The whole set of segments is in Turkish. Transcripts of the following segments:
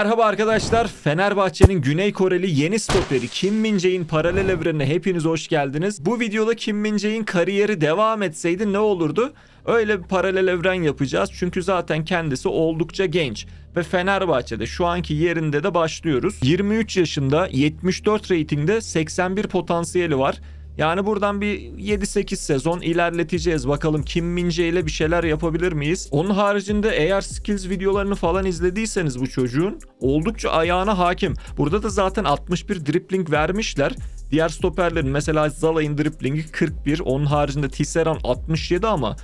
Merhaba arkadaşlar. Fenerbahçe'nin Güney Koreli yeni stoperi Kim Min-jae'in paralel evrenine hepiniz hoş geldiniz. Bu videoda Kim Min-jae'in kariyeri devam etseydi ne olurdu? Öyle bir paralel evren yapacağız. Çünkü zaten kendisi oldukça genç. Ve Fenerbahçe'de şu anki yerinde de başlıyoruz. 23 yaşında 74 reytingde 81 potansiyeli var. Yani buradan bir 7-8 sezon ilerleteceğiz. Bakalım Kim Min-jae ile bir şeyler yapabilir miyiz? Onun haricinde eğer skills videolarını falan izlediyseniz bu çocuğun oldukça ayağına hakim. Burada da zaten 61 dribbling vermişler. Diğer stoperlerin mesela Zalai'nin driblingi 41. Onun haricinde Tisserand 67 ama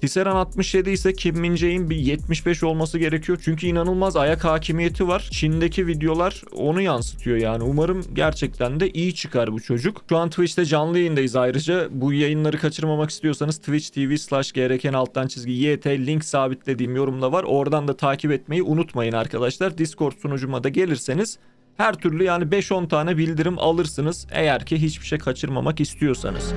Tisserand 67 ise Kim Min-jae'in bir 75 olması gerekiyor. Çünkü inanılmaz ayak hakimiyeti var. Çin'deki videolar onu yansıtıyor yani. Umarım gerçekten de iyi çıkar bu çocuk. Şu an Twitch'te canlı yayındayız ayrıca. Bu yayınları kaçırmamak istiyorsanız Twitch TV slash gereken alttan çizgi YT link sabitlediğim yorumda var. Oradan da takip etmeyi unutmayın arkadaşlar. Discord sunucuma da gelirseniz her türlü yani 5-10 tane bildirim alırsınız. Eğer ki hiçbir şey kaçırmamak istiyorsanız.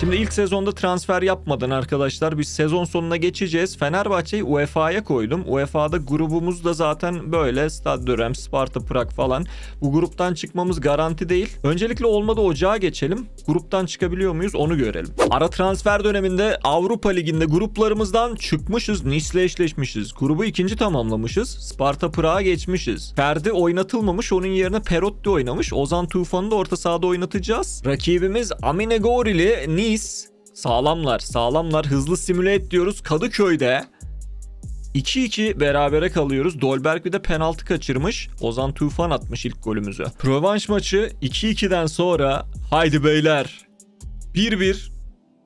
Şimdi ilk sezonda transfer yapmadan arkadaşlar biz sezon sonuna geçeceğiz. Fenerbahçe'yi UEFA'ya koydum. UEFA'da grubumuz da zaten böyle Stade Reims, Sparta Prag falan. Bu gruptan çıkmamız garanti değil. Öncelikle olmadı ocağa geçelim. Gruptan çıkabiliyor muyuz onu görelim. Ara transfer döneminde Avrupa Ligi'nde gruplarımızdan çıkmışız. Nice'le eşleşmişiz. Grubu ikinci tamamlamışız. Sparta Prag'a geçmişiz. Ferdi oynatılmamış. Onun yerine Perotti oynamış. Ozan Tufan'ı da orta sahada oynatacağız. Rakibimiz Amine Gorili Nice. Sağlamlar, sağlamlar. Hızlı simüle et diyoruz. Kadıköy'de 2-2 berabere kalıyoruz. Dolberg bir de penaltı kaçırmış. Ozan Tufan atmış ilk golümüzü. Rövanş maçı 2-2'den sonra haydi beyler 1-1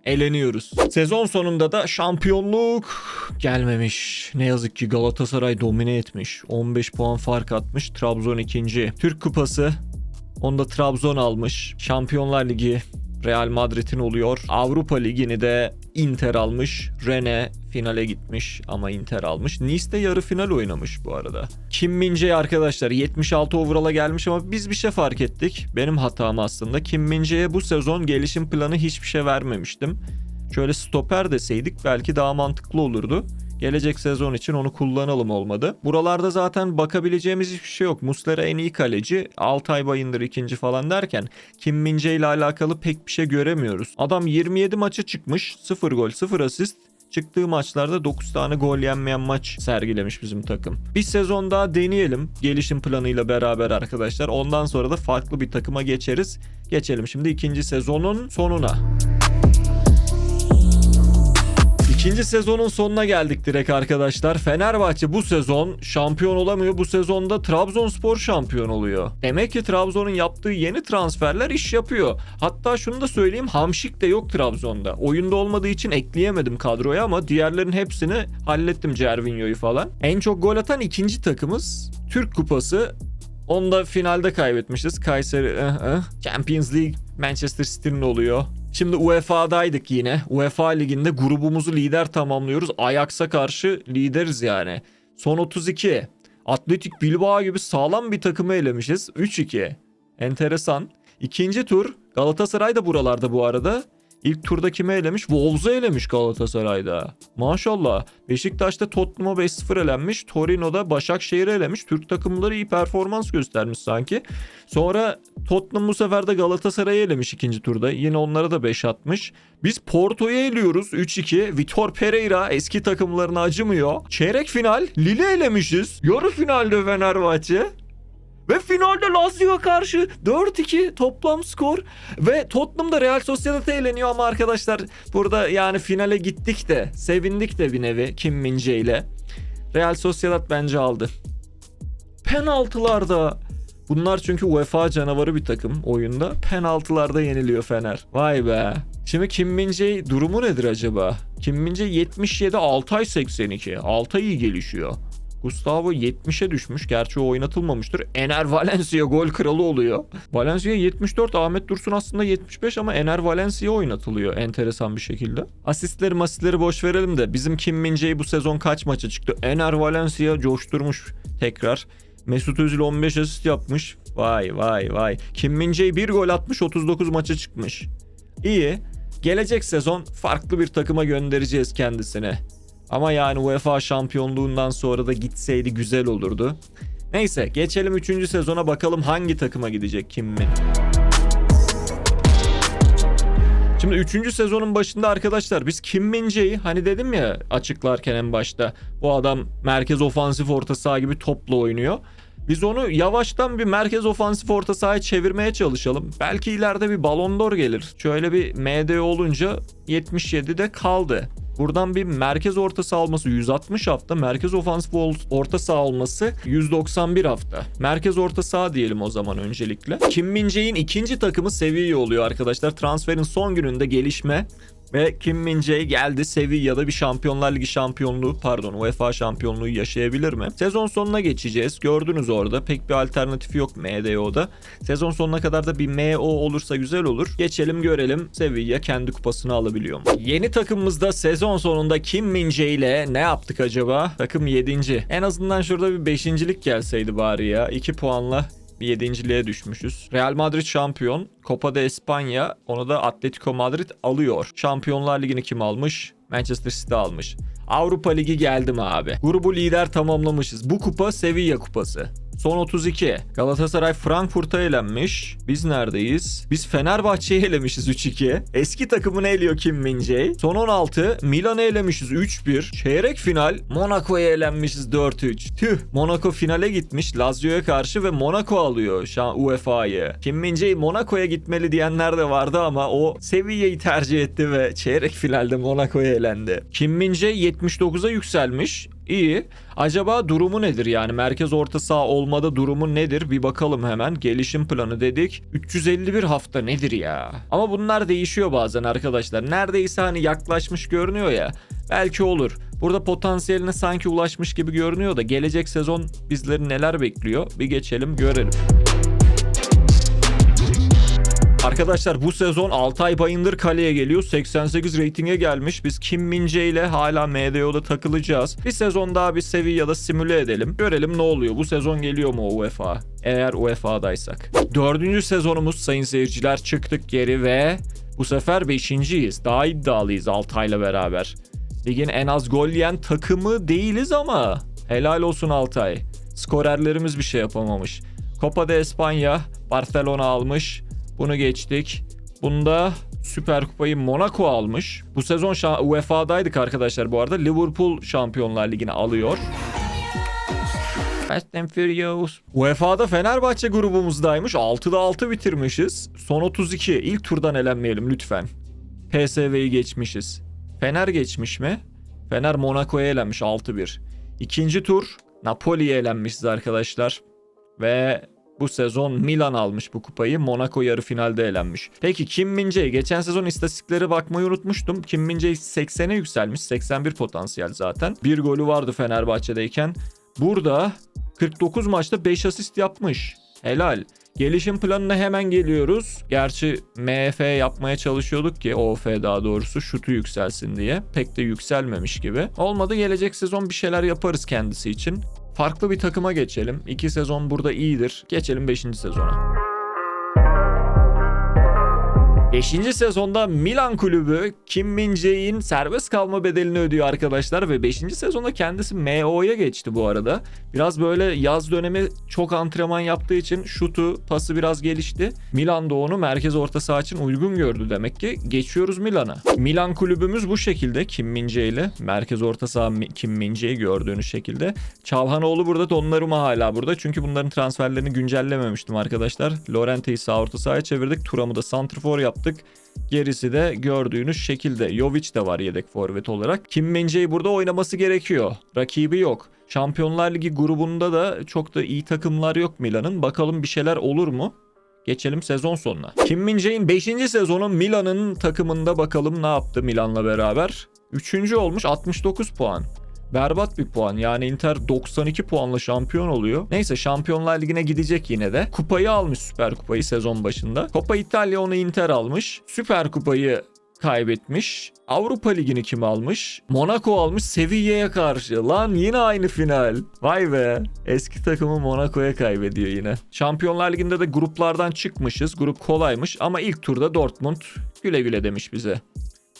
eleniyoruz. Sezon sonunda da şampiyonluk gelmemiş. Ne yazık ki Galatasaray domine etmiş. 15 puan fark atmış. Trabzon ikinci. Türk Kupası Onda Trabzon almış. Şampiyonlar Ligi Real Madrid'in oluyor. Avrupa Ligi'ni de Inter almış. Rene finale gitmiş ama Inter almış. Nice de yarı final oynamış bu arada. Kim Min-jae arkadaşlar 76 overall'a gelmiş ama biz bir şey fark ettik. Benim hatam aslında. Kim Min-jae'ye bu sezon gelişim planı hiçbir şey vermemiştim. Şöyle stoper deseydik belki daha mantıklı olurdu. Gelecek sezon için onu kullanalım olmadı. Buralarda zaten bakabileceğimiz hiçbir şey yok. Muslera en iyi kaleci. Altay Bayındır ikinci falan derken Kim Min-jae ile alakalı pek bir şey göremiyoruz. Adam 27 maça çıkmış. 0 gol 0 asist. Çıktığı maçlarda 9 tane gol yenmeyen maç sergilemiş bizim takım. Bir sezon daha deneyelim gelişim planıyla beraber arkadaşlar. Ondan sonra da farklı bir takıma geçeriz. Geçelim şimdi ikinci sezonun sonuna. İkinci sezonun sonuna geldik direkt arkadaşlar. Fenerbahçe bu sezon şampiyon olamıyor. Bu sezonda Trabzonspor şampiyon oluyor. Demek ki Trabzon'un yaptığı yeni transferler iş yapıyor. Hatta şunu da söyleyeyim Hamşik de yok Trabzon'da. Oyunda olmadığı için ekleyemedim kadroya ama diğerlerin hepsini hallettim Cervinho'yu falan. En çok gol atan ikinci takımız Türk Kupası onu da finalde kaybetmişiz. Kayseri ıh ıh. Champions League Manchester City'nin oluyor. Şimdi UEFA'daydık yine. UEFA liginde grubumuzu lider tamamlıyoruz. Ajax'a karşı lideriz yani. Son 32. Atletik Bilbao gibi sağlam bir takımı elemişiz. 3-2. Enteresan. İkinci tur Galatasaray da buralarda bu arada. İlk turda kimi elemiş? Wolves'u elemiş Galatasaray'da. Maşallah. Beşiktaş'ta Tottenham'a 5-0 elenmiş. Torino'da Başakşehir'i elemiş. Türk takımları iyi performans göstermiş sanki. Sonra Tottenham bu sefer de Galatasaray'ı elemiş ikinci turda. Yine onlara da 5 atmış. Biz Porto'yu eliyoruz 3-2. Vitor Pereira eski takımlarına acımıyor. Çeyrek final Lille elemişiz. Yarı finalde Fenerbahçe. Ve finalde Lazio'ya karşı 4-2 toplam skor. Ve Tottenham'da Real Sociedad'a eğleniyor ama arkadaşlar burada yani finale gittik de sevindik de bir nevi Kim Min-jae ile. Real Sociedad bence aldı. Penaltılarda Bunlar çünkü UEFA canavarı bir takım oyunda. Penaltılarda yeniliyor Fener. Vay be. Şimdi Kim Min-jae durumu nedir acaba? Kim Min-jae 77, Altay 82. Altay iyi gelişiyor. Gustavo 70'e düşmüş. Gerçi o oynatılmamıştır. Ener Valencia gol kralı oluyor. Valencia 74, Ahmet Dursun aslında 75 ama Ener Valencia oynatılıyor enteresan bir şekilde. Asistleri masistleri boş verelim de bizim Kim Min-jae bu sezon kaç maça çıktı? Ener Valencia coşturmuş tekrar. Mesut Özil 15 asist yapmış. Vay vay vay. Kim Min-jae 1 gol atmış 39 maça çıkmış. İyi. Gelecek sezon farklı bir takıma göndereceğiz kendisini. Ama yani UEFA şampiyonluğundan sonra da gitseydi güzel olurdu. Neyse geçelim 3. sezona bakalım hangi takıma gidecek Kim Min. Şimdi 3. sezonun başında arkadaşlar biz Kim Min-jae'yi hani dedim ya açıklarken en başta bu adam merkez ofansif orta saha gibi topla oynuyor. Biz onu yavaştan bir merkez ofansif orta sahaya çevirmeye çalışalım. Belki ileride bir Ballon d'Or gelir. Şöyle bir MD olunca 77'de kaldı. Buradan bir merkez orta saha olması 160 hafta, merkez ofansif orta saha olması 191 hafta. Merkez orta saha diyelim o zaman öncelikle. Kim Min-jae'in ikinci takımı Sevilla oluyor arkadaşlar. Transferin son gününde gelişme ve Kim Min-jae geldi Sevilla'da bir Şampiyonlar Ligi şampiyonluğu pardon UEFA şampiyonluğu yaşayabilir mi? Sezon sonuna geçeceğiz. Gördünüz orada pek bir alternatifi yok MDO'da. Sezon sonuna kadar da bir MO olursa güzel olur. Geçelim görelim Sevilla kendi kupasını alabiliyor mu? Yeni takımımızda sezon sonunda Kim Min-jae ile ne yaptık acaba? Takım 7. En azından şurada bir 5.lik gelseydi bari ya. 2 puanla bir yedinciliğe düşmüşüz. Real Madrid şampiyon. Copa de España onu da Atletico Madrid alıyor. Şampiyonlar Ligi'ni kim almış? Manchester City almış. Avrupa Ligi geldi mi abi? Grubu lider tamamlamışız. Bu kupa Sevilla kupası. Son 32. Galatasaray Frankfurt'a elenmiş. Biz neredeyiz? Biz Fenerbahçe'yi elemişiz 3-2. Eski takımını eliyor Kim Min-jae. Son 16. Milan'ı elemişiz 3-1. Çeyrek final Monaco'ya elenmişiz 4-3. Tüh. Monaco finale gitmiş Lazio'ya karşı ve Monaco alıyor şu an UEFA'yı. Kim Min-jae Monaco'ya gitmeli diyenler de vardı ama o Sevilla'yı tercih etti ve çeyrek finalde Monaco'ya elendi. Kim Min-jae 79'a yükselmiş. İyi. Acaba durumu nedir yani merkez orta saha olmada durumu nedir bir bakalım hemen. Gelişim planı dedik. 351 hafta nedir ya? Ama bunlar değişiyor bazen arkadaşlar. Neredeyse hani yaklaşmış görünüyor ya. Belki olur. Burada potansiyeline sanki ulaşmış gibi görünüyor da gelecek sezon bizleri neler bekliyor? Bir geçelim görelim. Arkadaşlar bu sezon Altay Bayındır kaleye geliyor. 88 reytinge gelmiş. Biz Kim Min-jae ile hala MDO'da takılacağız. Bir sezon daha bir Sevilla'da simüle edelim. Görelim ne oluyor. Bu sezon geliyor mu UEFA? Eğer UEFA'daysak. Dördüncü sezonumuz sayın seyirciler çıktık geri ve bu sefer beşinciyiz. Daha iddialıyız Altay'la beraber. Ligin en az gol yiyen takımı değiliz ama helal olsun Altay. Skorerlerimiz bir şey yapamamış. Copa de España Barcelona almış. Bunu geçtik. Bunda Süper Kupayı Monaco almış. Bu sezon UEFA'daydık arkadaşlar bu arada. Liverpool Şampiyonlar Ligi'ni alıyor. Fast and Furious. UEFA'da Fenerbahçe grubumuzdaymış. 6'da 6 bitirmişiz. Son 32. İlk turdan elenmeyelim lütfen. PSV'yi geçmişiz. Fener geçmiş mi? Fener Monaco'ya elenmiş 6-1. İkinci tur Napoli'ye elenmişiz arkadaşlar. Ve bu sezon Milan almış bu kupayı. Monaco yarı finalde elenmiş. Peki Kim Min-jae geçen sezon istatistiklere bakmayı unutmuştum. Kim Min-jae 80'e yükselmiş. 81 potansiyel zaten. Bir golü vardı Fenerbahçe'deyken. Burada 49 maçta 5 asist yapmış. Helal. Gelişim planına hemen geliyoruz. Gerçi MF yapmaya çalışıyorduk ki OF daha doğrusu şutu yükselsin diye. Pek de yükselmemiş gibi. Olmadı gelecek sezon bir şeyler yaparız kendisi için. Farklı bir takıma geçelim. İki sezon burada iyidir. Geçelim 5. sezona. 5. sezonda Milan kulübü Kim Min-jae'in serbest kalma bedelini ödüyor arkadaşlar ve 5. sezonda kendisi MO'ya geçti bu arada. Biraz böyle yaz dönemi çok antrenman yaptığı için şutu, pası biraz gelişti. Milan da onu merkez orta saha için uygun gördü demek ki. Geçiyoruz Milan'a. Milan kulübümüz bu şekilde Kim Min-jae ile merkez orta saha Kim Min-jae'yi gördüğünüz şekilde. Çalhanoğlu burada, Donnarumma hala burada. Çünkü bunların transferlerini güncellememiştim arkadaşlar. Lorente'yi sağ orta sahaya çevirdik. Turam'ı da santrfor yaptık. Gerisi de gördüğünüz şekilde. Jovic de var yedek forvet olarak. Kim Min-jae burada oynaması gerekiyor. Rakibi yok. Şampiyonlar Ligi grubunda da çok da iyi takımlar yok Milan'ın. Bakalım bir şeyler olur mu? Geçelim sezon sonuna. Kim Min-jae'in 5. sezonu Milan'ın takımında bakalım ne yaptı Milan'la beraber. 3. olmuş 69 puan. Berbat bir puan. Yani Inter 92 puanla şampiyon oluyor. Neyse Şampiyonlar Ligi'ne gidecek yine de. Kupayı almış Süper Kupayı sezon başında. Copa İtalya onu Inter almış. Süper Kupayı kaybetmiş. Avrupa Ligi'ni kim almış? Monaco almış Sevilla'ya karşı. Lan yine aynı final. Vay be. Eski takımı Monaco'ya kaybediyor yine. Şampiyonlar Ligi'nde de gruplardan çıkmışız. Grup kolaymış ama ilk turda Dortmund güle güle demiş bize.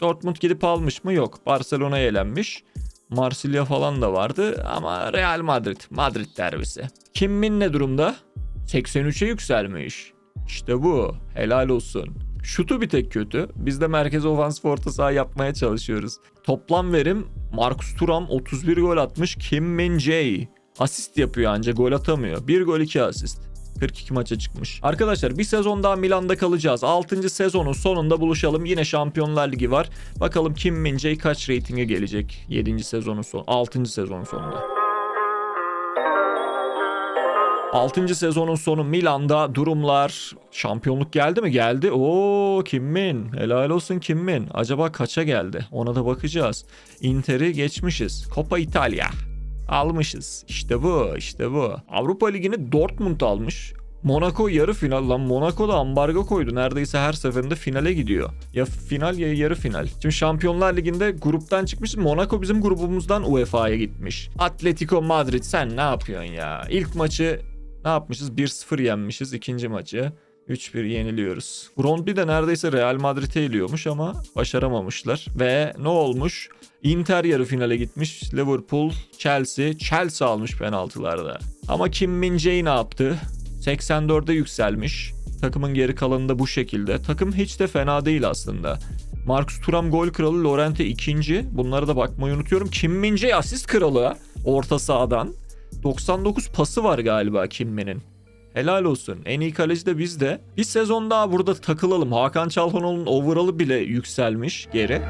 Dortmund gidip almış mı? Yok. Barcelona'ya elenmiş. Marsilya falan da vardı ama Real Madrid. Madrid derbisi. Kim Min ne durumda? 83'e yükselmiş. İşte bu. Helal olsun. Şutu bir tek kötü. Biz de merkez ofans orta saha yapmaya çalışıyoruz. Toplam verim Marcus Thuram 31 gol atmış. Kim Min Jae asist yapıyor ancak gol atamıyor. 1 gol 2 asist. 42 maça çıkmış. Arkadaşlar bir sezon daha Milan'da kalacağız. 6. sezonun sonunda buluşalım. Yine Şampiyonlar Ligi var. Bakalım Kim Min Jae kaç reytinge gelecek 7. sezonun son 6. sezonun sonunda. 6. sezonun sonu Milan'da durumlar. Şampiyonluk geldi mi? Geldi. Oo Kim Min. Helal olsun Kim Min. Acaba kaça geldi? Ona da bakacağız. Inter'i geçmişiz. Coppa İtalya. Almışız. İşte bu, işte bu. Avrupa Ligi'ni Dortmund almış. Monaco yarı final lan Monaco da ambargo koydu. Neredeyse her seferinde finale gidiyor. Ya final ya yarı final. Şimdi Şampiyonlar Ligi'nde gruptan çıkmış. Monaco bizim grubumuzdan UEFA'ya gitmiş. Atletico Madrid sen ne yapıyorsun ya? İlk maçı ne yapmışız? 1-0 yenmişiz. İkinci maçı 3-1 yeniliyoruz. Brondby de neredeyse Real Madrid'e eliyormuş ama başaramamışlar. Ve ne olmuş? Inter yarı finale gitmiş. Liverpool, Chelsea. Chelsea almış penaltılarda. Ama Kim Min Jae ne yaptı? 84'e yükselmiş. Takımın geri kalanı da bu şekilde. Takım hiç de fena değil aslında. Marcus Thuram gol kralı, Lorente ikinci. Bunlara da bakmayı unutuyorum. Kim Min Jae asist kralı orta sahadan. 99 pası var galiba Kim Min'in. Helal olsun. En iyi kaleci de bizde. Bir sezon daha burada takılalım. Hakan Çalhanoğlu'nun overall'ı bile yükselmiş geri.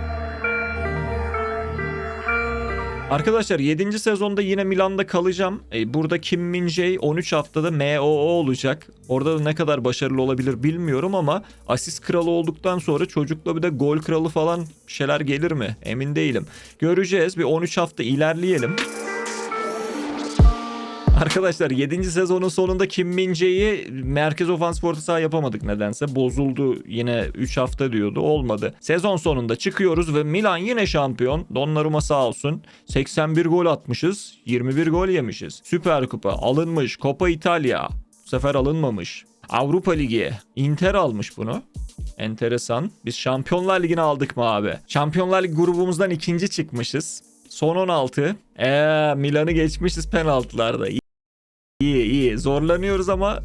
Arkadaşlar 7. sezonda yine Milan'da kalacağım. E, burada Kim Min Jae 13 haftada MOO olacak. Orada da ne kadar başarılı olabilir bilmiyorum ama asist kralı olduktan sonra çocukla bir de gol kralı falan şeyler gelir mi? Emin değilim. Göreceğiz. Bir 13 hafta ilerleyelim. Arkadaşlar 7. sezonun sonunda Kim Min Jae'yi merkez ofans orta saha yapamadık nedense. Bozuldu yine 3 hafta diyordu olmadı. Sezon sonunda çıkıyoruz ve Milan yine şampiyon. Donnarumma sağ olsun. 81 gol atmışız. 21 gol yemişiz. Süper Kupa alınmış. Coppa İtalya. Bu sefer alınmamış. Avrupa Ligi. Inter almış bunu. Enteresan. Biz Şampiyonlar Ligi'ni aldık mı abi? Şampiyonlar Ligi grubumuzdan ikinci çıkmışız. Son 16. Eee Milan'ı geçmişiz penaltılarda. İyi iyi zorlanıyoruz ama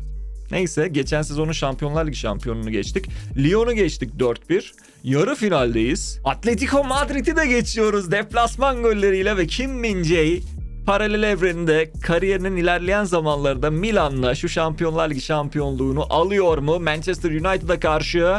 neyse geçen sezonun Şampiyonlar Ligi şampiyonunu geçtik. Lyon'u geçtik 4-1. Yarı finaldeyiz. Atletico Madrid'i de geçiyoruz deplasman golleriyle ve Kim Min Jae paralel evreninde kariyerinin ilerleyen zamanlarında Milan'la şu Şampiyonlar Ligi şampiyonluğunu alıyor mu Manchester United'a karşı?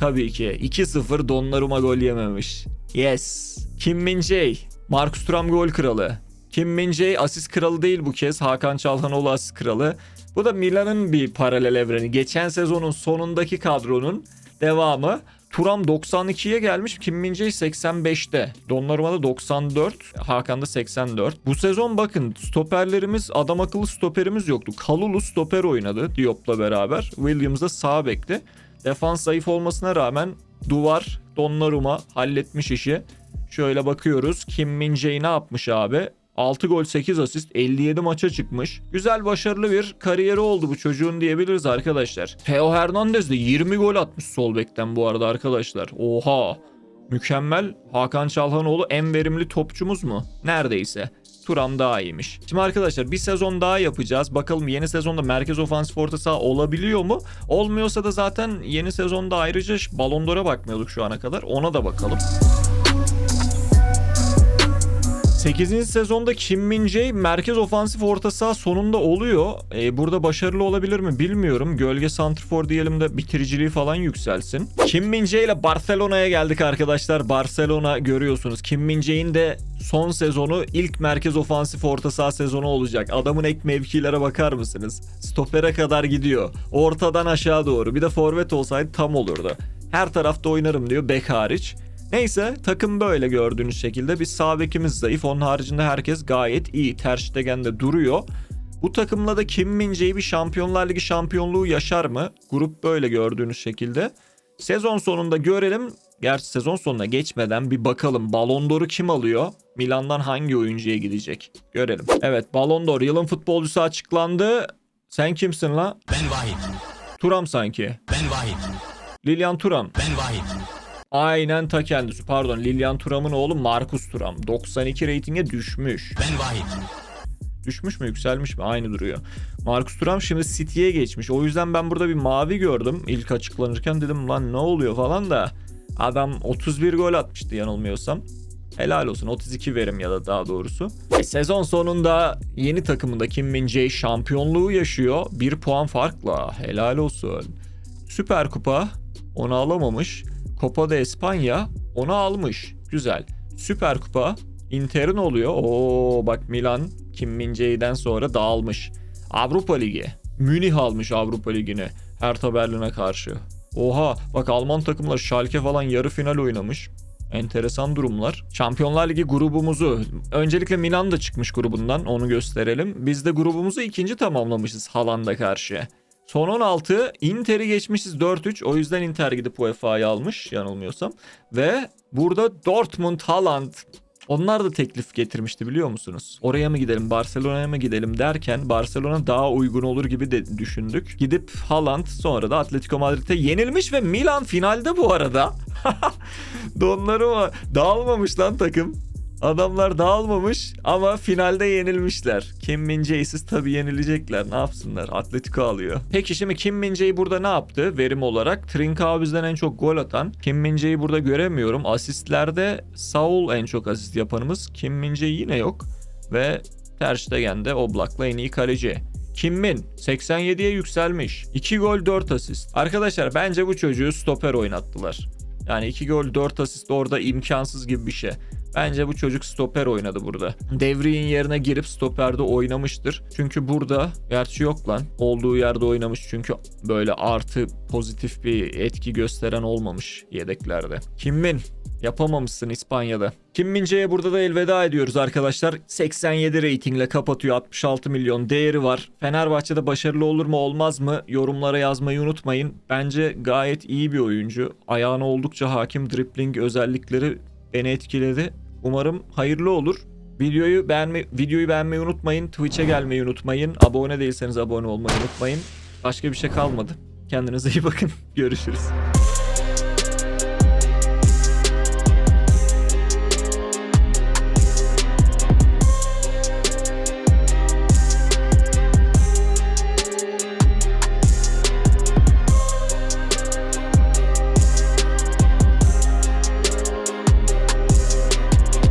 Tabii ki 2-0 Donnarumma gol yememiş. Yes. Kim Min Jae, Marcus Thuram gol kralı. Kim Min Jae asist kralı değil bu kez. Hakan Çalhanoğlu asist kralı. Bu da Milan'ın bir paralel evreni. Geçen sezonun sonundaki kadronun devamı. Turam 92'ye gelmiş. Kim Min Jae 85'te. Donnarumma'da 94. Hakan'da 84. Bu sezon bakın stoperlerimiz adam akıllı stoperimiz yoktu. Kalulu stoper oynadı Diop'la beraber. Williams da sağ bekti. Defans zayıf olmasına rağmen Duvar, Donnarumma halletmiş işi. Şöyle bakıyoruz. Kim Min Jae ne yapmış abi? 6 gol 8 asist 57 maça çıkmış. Güzel başarılı bir kariyeri oldu bu çocuğun diyebiliriz arkadaşlar. Theo Hernandez de 20 gol atmış sol bekten bu arada arkadaşlar. Oha. Mükemmel. Hakan Çalhanoğlu en verimli topçumuz mu? Neredeyse. Turam daha iyiymiş. Şimdi arkadaşlar bir sezon daha yapacağız. Bakalım yeni sezonda merkez ofansif orta saha olabiliyor mu? Olmuyorsa da zaten yeni sezonda ayrıca Ballon d'Or'a bakmıyorduk şu ana kadar. Ona da bakalım. 8. sezonda Kim Min Jae merkez ofansif orta saha sonunda oluyor. Ee, burada başarılı olabilir mi bilmiyorum. Gölge santrfor diyelim de bitiriciliği falan yükselsin. Kim Min Jae ile Barcelona'ya geldik arkadaşlar. Barcelona görüyorsunuz. Kim Min Jae'in de son sezonu ilk merkez ofansif orta saha sezonu olacak. Adamın ek mevkilere bakar mısınız? Stopere kadar gidiyor. Ortadan aşağı doğru. Bir de forvet olsaydı tam olurdu. Her tarafta oynarım diyor bek hariç. Neyse takım böyle gördüğünüz şekilde. Biz sağ bekimiz zayıf. Onun haricinde herkes gayet iyi. Ter Stegen'de duruyor. Bu takımla da Kim Min Jae bir Şampiyonlar Ligi şampiyonluğu yaşar mı? Grup böyle gördüğünüz şekilde. Sezon sonunda görelim. Gerçi sezon sonuna geçmeden bir bakalım Ballon d'Or'u kim alıyor? Milan'dan hangi oyuncuya gidecek? Görelim. Evet Ballon d'Or yılın futbolcusu açıklandı. Sen kimsin la? Ben Vahit. Turam sanki. Ben Vahit. Lilian Turam. Ben Vahit. Aynen ta kendisi. Pardon Lilian Thuram'ın oğlu Marcus Thuram. 92 reytinge düşmüş. Ben Vahit. Düşmüş mü yükselmiş mi? Aynı duruyor. Marcus Thuram şimdi City'ye geçmiş. O yüzden ben burada bir mavi gördüm. İlk açıklanırken dedim lan ne oluyor falan da. Adam 31 gol atmıştı yanılmıyorsam. Helal olsun 32 verim ya da daha doğrusu. Sezon sonunda yeni takımında Kim Min Jae şampiyonluğu yaşıyor. Bir puan farkla. Helal olsun. Süper Kupa onu alamamış. Copa de Espanya onu almış. Güzel. Süper Kupa Inter'in oluyor. Oo bak Milan Kim Min sonra dağılmış. Avrupa Ligi. Münih almış Avrupa Ligi'ni. Hertha Berlin'e karşı. Oha bak Alman takımlar Schalke falan yarı final oynamış. Enteresan durumlar. Şampiyonlar Ligi grubumuzu öncelikle Milan da çıkmış grubundan onu gösterelim. Biz de grubumuzu ikinci tamamlamışız Haaland'a karşı. Son 16 Inter'i geçmişiz 4-3 o yüzden Inter gidip UEFA'yı almış yanılmıyorsam. Ve burada Dortmund, Haaland onlar da teklif getirmişti biliyor musunuz? Oraya mı gidelim, Barcelona'ya mı gidelim derken Barcelona daha uygun olur gibi de düşündük. Gidip Haaland sonra da Atletico Madrid'e yenilmiş ve Milan finalde bu arada. Donları mı? Dağılmamış lan takım. Adamlar dağılmamış ama finalde yenilmişler. Kim Min Jae'siz tabii yenilecekler. Ne yapsınlar? Atletico alıyor. Peki şimdi Kim Min Jae burada ne yaptı verim olarak? Trincao bizden en çok gol atan. Kim Min Jae'yi burada göremiyorum. Asistlerde Saul en çok asist yapanımız. Kim Min Jae yine yok. Ve Ter Stegen de Oblak'la en iyi kaleci. Kim Min 87'ye yükselmiş. 2 gol 4 asist. Arkadaşlar bence bu çocuğu stoper oynattılar. Yani 2 gol 4 asist orada imkansız gibi bir şey. Bence bu çocuk stoper oynadı burada. Devri'nin yerine girip stoperde oynamıştır. Çünkü burada gerçi yok lan. Olduğu yerde oynamış çünkü böyle artı pozitif bir etki gösteren olmamış yedeklerde. Kim Min yapamamışsın İspanya'da. Kim Min-jae'ye burada da elveda ediyoruz arkadaşlar. 87 reytingle kapatıyor. 66 milyon değeri var. Fenerbahçe'de başarılı olur mu olmaz mı yorumlara yazmayı unutmayın. Bence gayet iyi bir oyuncu. Ayağına oldukça hakim dribbling özellikleri beni etkiledi. Umarım hayırlı olur. Videoyu beğenme videoyu beğenmeyi unutmayın. Twitch'e gelmeyi unutmayın. Abone değilseniz abone olmayı unutmayın. Başka bir şey kalmadı. Kendinize iyi bakın. Görüşürüz.